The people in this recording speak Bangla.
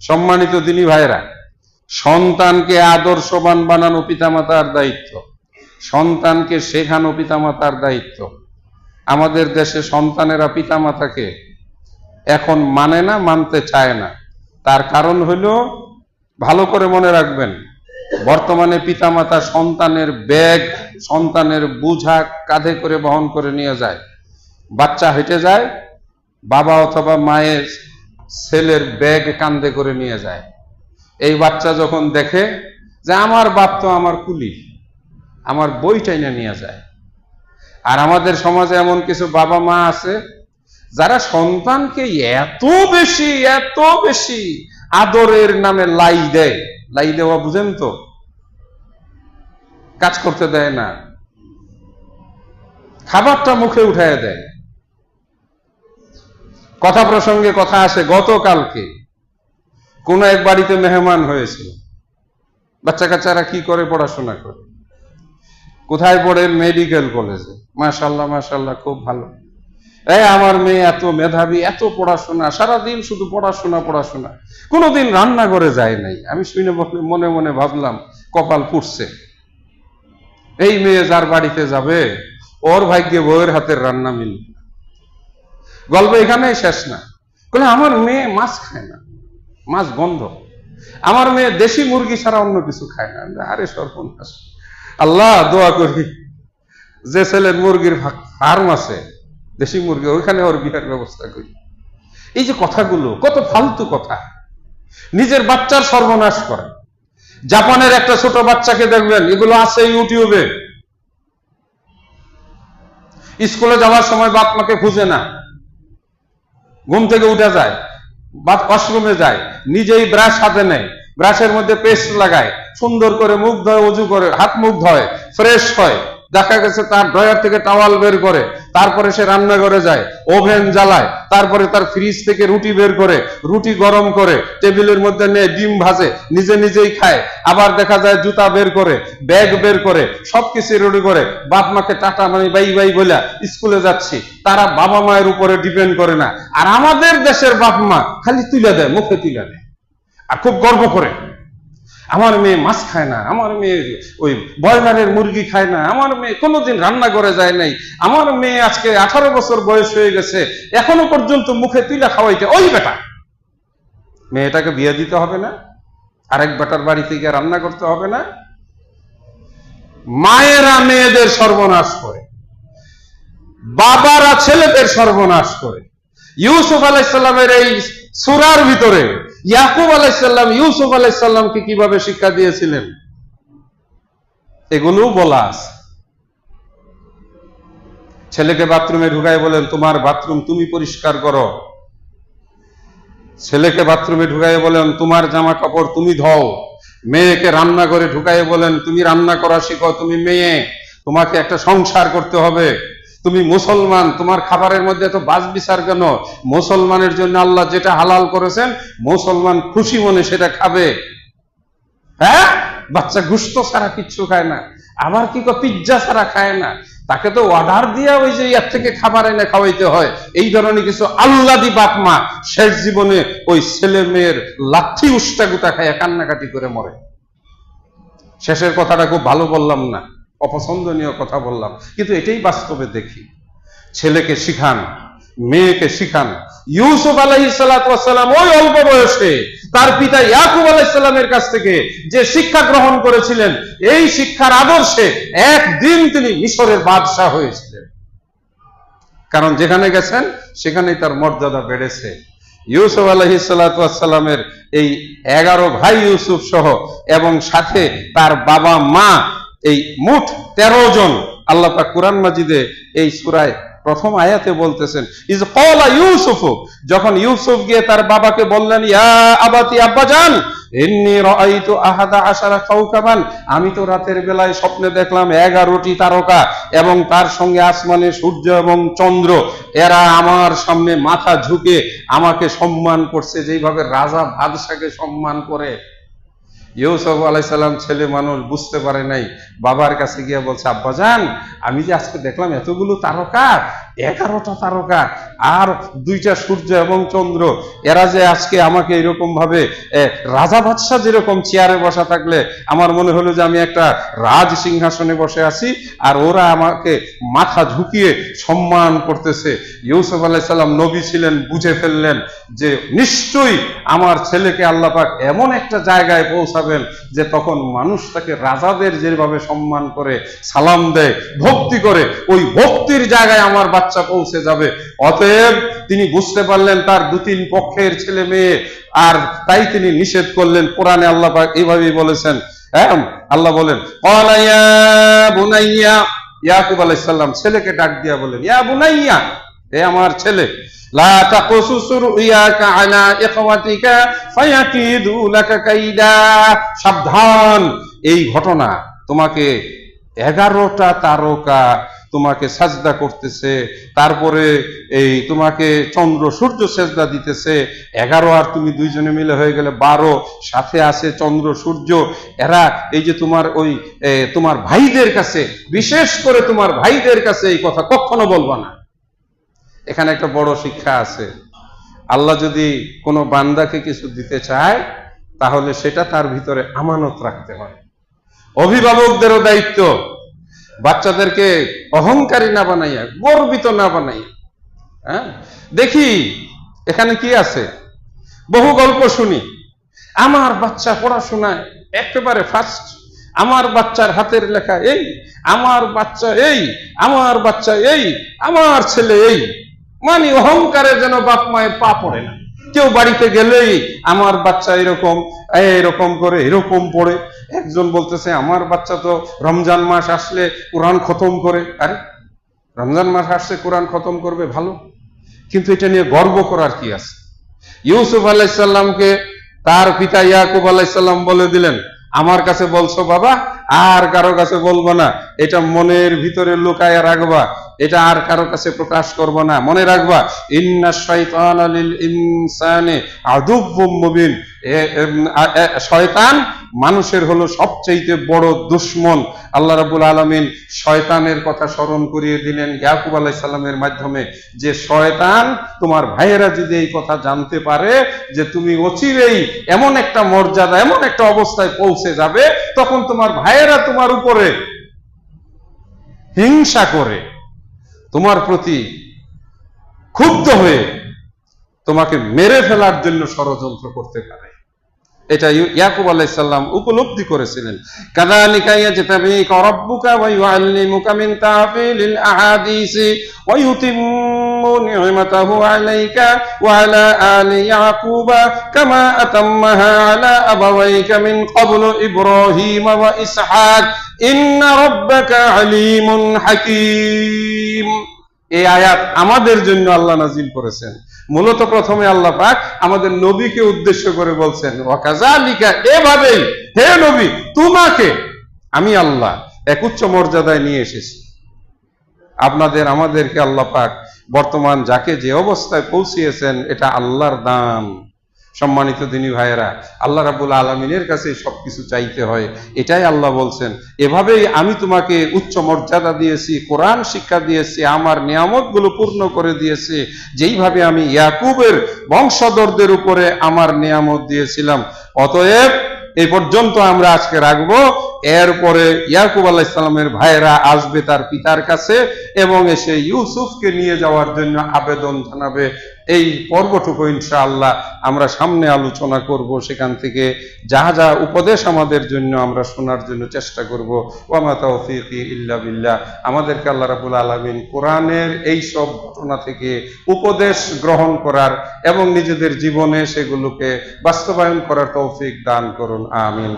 সম্মানিত দিনী ভাইরা সন্তানকে আদর্শবান বানানো পিতামাতার দায়িত্ব। সন্তানকে শেখানো পিতামাতার দায়িত্ব। আমাদের দেশে সন্তানেরা পিতামাতাকে এখন মানে না, মানতে চায় না। তার কারণ হলো ভালো করে মনে রাখবেন, বর্তমানে পিতামাতা সন্তানের ব্যাগ, সন্তানের বুঝা কাঁধে করে বহন করে নিয়ে যায়। বাচ্চা হেঁটে যায়, বাবা অথবা মায়ের ছেলের ব্যাগ কান্দে করে নিয়ে যায়। এই বাচ্চা যখন দেখে যে আমার বাপ তো আমার কুলি, আমার বই চাইনা নিয়ে যায়। আর আমাদের সমাজে এমন কিছু বাবা মা আছে, যারা সন্তানকে এত বেশি এত বেশি আদরের নামে লাই দেয়। লাই দেওয়া বুঝেন তো? কাজ করতে দেয় না। খাবারটা মুখে উঠায় দেয়। কথা প্রসঙ্গে কথা আসে, গতকালকে কোন এক বাড়িতে মেহমান হয়েছিল। বাচ্চা কাচ্চারা কি করে পড়াশোনা করে? কোথায় পড়ে? মেডিকেল কলেজে। মাশাল্লাহ মাশাল্লাহ খুব ভালো। এই আমার মেয়ে এত মেধাবী, এত পড়াশোনা, সারাদিন শুধু পড়াশোনা পড়াশোনা। কোনোদিন রান্না করে যায় নাই। আমি শুনে মনে- মনে ভাবলাম, কপাল পুড়ছে। এই মেয়ে যার বাড়িতে যাবে, ওর ভাগ্যে বউয়ের হাতের রান্না মিল গল্প এখানেই শেষ না। বলে আমার মেয়ে মাছ খায় না, মাছ বন্ধ আমার মেয়ে দেশি মুরগি ছাড়া অন্য কিছু খায় না। আরে সর্বনাশ। আল্লাহ দোয়া করি, যে ছেলের মুরগির ফার্ম আছে, দেশি মুরগি, ওইখানে ওর বিয়ার ব্যবস্থা করি। এই যে কথাগুলো, কত ফালতু কথা। নিজের বাচ্চার সর্বনাশ করে। জাপানের একটা ছোট বাচ্চাকে দেখবেন, এগুলো আছে ইউটিউবে। স্কুলে যাওয়ার সময় বাপ মাকে খুঁজে না। ঘুম থেকে উঠে যায়, বা ওয়াশরুমে যায়, নিজেই ব্রাশ হাতে নেয় ব্রাশের মধ্যে পেস্ট লাগায়, সুন্দর করে মুখ ধয়, উজু করে, হাত মুখ ধোয় ফ্রেশ হয়। দেখা গেছে তার ড্রয়ার থেকে টাওয়াল বের করে, তারপরে সে রান্নাঘরে যায়, ওভেন জ্বালায়, তারপরে তার ফ্রিজ থেকে রুটি বের করে, রুটি গরম করে, টেবিলের মধ্যে নিয়ে ডিম ভাজে, নিজে নিজেই খায়, আবার দেখা যায় জুতা বের করে, ব্যাগ বের করে, সবকিছু রেডি করে, বাপ মাকে টাটা মানে বাই বাই বলে স্কুলে যাচ্ছি। তারা বাবা মায়ের উপরে ডিপেন্ড করে না। আর আমাদের দেশের বাপ মা খালি তুলে দেয়, মুখে তুলে দেয়। আর খুব গর্ব করে। আমার মেয়ে মাছ খায় না, আমার মেয়ে ওই ব্রয়লারের মুরগি খায় না, আমার মেয়ে কোনোদিন রান্না করে যায় নাই, আমার মেয়ে আজকে আঠারো বছর বয়স হয়ে গেছে, এখনও পর্যন্ত মুখে তুলে খাওয়াইতে ওই বেটা। মেয়েটাকে বিয়ে দিতে হবে না, আরেক বেটার বাড়িতে গিয়ে রান্না করতে হবে না। মায়েরা মেয়েদের সর্বনাশ করে, বাবারা ছেলেদের সর্বনাশ করে। ইউসুফ আলাইসাল্লামের এই সুরার ভিতরে ইয়াকুব আলাইসাল্লাম, ইউসুফ আলাইসাল্লামকে কীভাবে শিক্ষা দিয়েছিলেন? এগুলো বলা আছে। ছেলেকে বাথরুমে ঢুকায় বলেন, তোমার বাথরুম তুমি পরিষ্কার করো। ছেলেকে বাথরুমে ঢুকাই বলেন, তোমার জামা কাপড় তুমি ধও। মেয়েকে রান্না করে ঢুকাই বলেন, তুমি রান্না করা শিখো, তুমি মেয়ে, তোমাকে একটা সংসার করতে হবে। তুমি মুসলমান, তোমার খাবারের মধ্যে এত বাস বিচার কেন? মুসলমানের জন্য আল্লাহ যেটা হালাল করেছেন, মুসলমান খুশি মনে সেটা খাবে। হ্যাঁ? বাচ্চা গুস্ত ছাড়া কিচ্ছু খায় না। আবার কি পিজ্জা ছাড়া খায় না। তাকে তো অর্ডার দিয়ে ওই যে ইয়ার থেকে খাবার এনে খাওয়াইতে হয়। এই ধরনের কিছু আল্লাদি বাপ মা শেষ জীবনে ওই ছেলে মেয়ের লাঠি উষ্টা গুতা খায় কান্নাকাটি করে মরে। শেষের কথাটা খুব ভালো বললাম না। অপছন্দনীয় কথা বললাম। কিন্তু এটাই বাস্তবে দেখি। ছেলেকে শিখান, মেয়েকে শিখান। ইউসুফ আলহি সালাম ওই অল্প বয়সে তার পিতা ইয়াকুব আলাইসাল্লামের কাছ থেকে যে শিক্ষা গ্রহণ করেছিলেন, এই শিক্ষার আদর্শে একদিন তিনি মিশরের বাদশাহ হয়েছিলেন। কারণ যেখানে গেছেন, সেখানেই তার মর্যাদা বেড়েছে। ইউসুফ আলহি সাল্লামের এই এগারো ভাই ইউসুফ সহ এবং সাথে তার বাবা মা এই মোট তেরো জন আল্লাহ পাক কুরআন মাজিদে এই সুরায় প্রথম আয়াতে বলতেছেন, ইজ কলা ইউসুফ যখন ইউসুফ গিয়ে তার বাবাকে বললেন, ইয়া আবাতি আশারা কাওকাবান আমি তো রাতের বেলায় স্বপ্নে দেখলাম এগারোটি তারকা এবং তার সঙ্গে আসমানে সূর্য এবং চন্দ্র। এরা আমার সামনে মাথা ঝুঁকে আমাকে সম্মান করছে, যেইভাবে রাজা বাদশাকে সম্মান করে। ইউসুফ আলাইসাল্লাম ছেলে মানুষ বুঝতে পারে নাই, বাবার কাছে গিয়ে বলছে আব্বাজান আমি যে আজকে দেখলাম এতগুলো তারকা এগারোটা তারকা আর দুইটা সূর্য এবং চন্দ্র। এরা যে আজকে আমাকে এরকম ভাবে এ, রাজা বাদশাহ যেরকম চেয়ারে বসা থাকলে আমার মনে হলো যে আমি একটা রাজ সিংহাসনে বসে আছি আর ওরা আমাকে মাথা ঝুঁকিয়ে সম্মান করতেছে। ইউসুফ আলাইসাল্লাম নবী ছিলেন বুঝে ফেললেন যে নিশ্চয়ই আমার ছেলেকে আল্লাহ পাক এমন একটা জায়গায় পৌঁছাবেন যে তখন মানুষ তাকে রাজাদের যেভাবে সম্মান করে সালাম দেয় ভক্তি করে ওই ভক্তির জায়গায় আমার বাচ্চা পৌঁছে যাবে। অতএব তিনি বুঝতে পারলেন তার দু তিন পক্ষের ছেলে মেয়ে, আর তাই তিনি নিষেধ করলেন। কোরআনে আল্লাহ এইভাবেই বলেছেন। হ্যাঁ আল্লাহ বলেন "ক্বালা বুনাইয়া ইয়াকুব আলাইহিস সালাম ছেলেকে ডাক দিয়া বলেন, ইয়া বুনাইয়া হে আমার ছেলে সাবধান, এই ঘটনা তোমাকে এগারোটা তারকা তোমাকে সাজদা করতেছে, তারপরে এই তোমাকে চন্দ্র, সূর্য সেজদা দিতেছে, এগারো আর তুমি দুইজনে মিলে হয়ে গেলে বারো, সাথে আছে চন্দ্র, সূর্য, এরা এই যে তোমার ওই তোমার ভাইদের কাছে, বিশেষ করে তোমার ভাইদের কাছে এই কথা কখনো বলবা না। এখানে একটা বড় শিক্ষা আছে, আল্লাহ যদি কোনো বান্দাকে কিছু দিতে চায়, তাহলে সেটা তার ভিতরে আমানত রাখতে হয়। অভিভাবকদেরও দায়িত্ব বাচ্চাদেরকে অহংকারী না বানাইয়া, গর্বিত না বানাইয়া হ্যাঁ? দেখি, এখানে কি আছে? বহু গল্প শুনি। আমার বাচ্চা পড়াশোনায় একেবারে ফার্স্ট আমার বাচ্চার হাতের লেখা এই, আমার বাচ্চা এই, আমার বাচ্চা এই, আমার ছেলে এই। মানে অহংকারে যেন বাপ মায়ের পা পড়ে না। কেউ বাড়িতে গেলেই আমার বাচ্চা এরকম এরকম করে এরকম পড়ে। একজন বলতেছে, আমার বাচ্চা তো রমজান মাস আসলে কোরআন খতম করে। আরে, রমজান মাস আসছে কোরআন খতম করবে ভালো, কিন্তু এটা নিয়ে গর্ব করার কি আছে? ইউসুফ আলাইসাল্লামকে তার পিতা ইয়াকুব আলাইসাল্লাম বলে দিলেন, আমার কাছে বলছো বাবা আর কারও কাছে বলব না, এটা মনের ভিতরে লুকায় রাখবা, এটা আর কারও কাছে প্রকাশ করব না। মনে রাখবা, ইন্না শয়তান আলিল ইনসানে আদুব্বুম মুবিন। শয়তান মানুষের হলো সবচাইতে বড় দুশ্মন। আল্লাহ রাবুল আলমিন শয়তানের কথা স্মরণ করিয়ে দিলেন ইয়াকুব আলাই সাল্লামের মাধ্যমে যে, শয়তান, তোমার ভাইয়েরা যদি এই কথা জানতে পারে যে তুমি অচিরেই এমন একটা মর্যাদা, এমন একটা অবস্থায় পৌঁছে যাবে, তখন তোমার ভাইয়েরা তোমার উপরে হিংসা করে, তোমার প্রতি ক্ষুব্ধ হয়ে তোমাকে মেরে ফেলার জন্য ষড়যন্ত্র করতে পারে। এটা ইয়াকুব আলাইসাল্লাম উপলব্ধি করেছিলেন। কাযালিকা ইয়াজতাবিকা রাব্বুকা ওয়া ইউআল্লিমুকা মিন তা'ফিলিল আহাদিসি ওয়া ইউতিম্মু নি'মাতাহু আলাইকা ওয়া ইসহাক। ইন্না রাব্বাকা আলীমুন হাকীম। এই আয়াত আমাদের জন্য আল্লাহ নাজিল করেছেন। মূলত প্রথমে আল্লাহ পাক আমাদের নবীকে উদ্দেশ্য করে বলছেন ওয়াকাজালিকা এভাবেই হে নবী, তোমাকে আমি আল্লাহ এক উচ্চ মর্যাদায় নিয়ে এসেছি। আপনাদের, আমাদেরকে আল্লাহ পাক বর্তমান যাকে যে অবস্থায় পৌঁছিয়েছেন, এটা আল্লাহর দান। সম্মানিত দিনী ভাইয়েরা, আল্লাহ রাবুল আলমিনের কাছে সব কিছু চাইতে হয়। এটাই আল্লাহ বলছেন, এভাবেই আমি তোমাকে উচ্চ মর্যাদা দিয়েছি, কোরআন শিক্ষা দিয়েছি, আমার নিয়ামতগুলো পূর্ণ করে দিয়েছি। যেইভাবে আমি ইয়াকুবের বংশধরদের উপরে আমার নিয়ামত দিয়েছিলাম, অতএব এই পর্যন্ত আমরা আজকে রাখব। এরপরে ইয়াকুব আলাহ ইসলামের ভাইয়েরা আসবে তার পিতার কাছে এবং এসে ইউসুফকে নিয়ে যাওয়ার জন্য আবেদন জানাবে। এই পর্বটুকু ইনশাআল্লাহ আমরা সামনে আলোচনা করব, সেখান থেকে যা যা উপদেশ আমাদের জন্য আমরা শোনার জন্য চেষ্টা করব। ওয়ামা তৌফিকি ইল্লা বিল্লাহ। আমাদেরকে আল্লাহ রাবুল আলমিন কোরআনের এই সব ঘটনা থেকে উপদেশ গ্রহণ করার এবং নিজেদের জীবনে সেগুলোকে বাস্তবায়ন করার তৌফিক দান করুন। আমিন।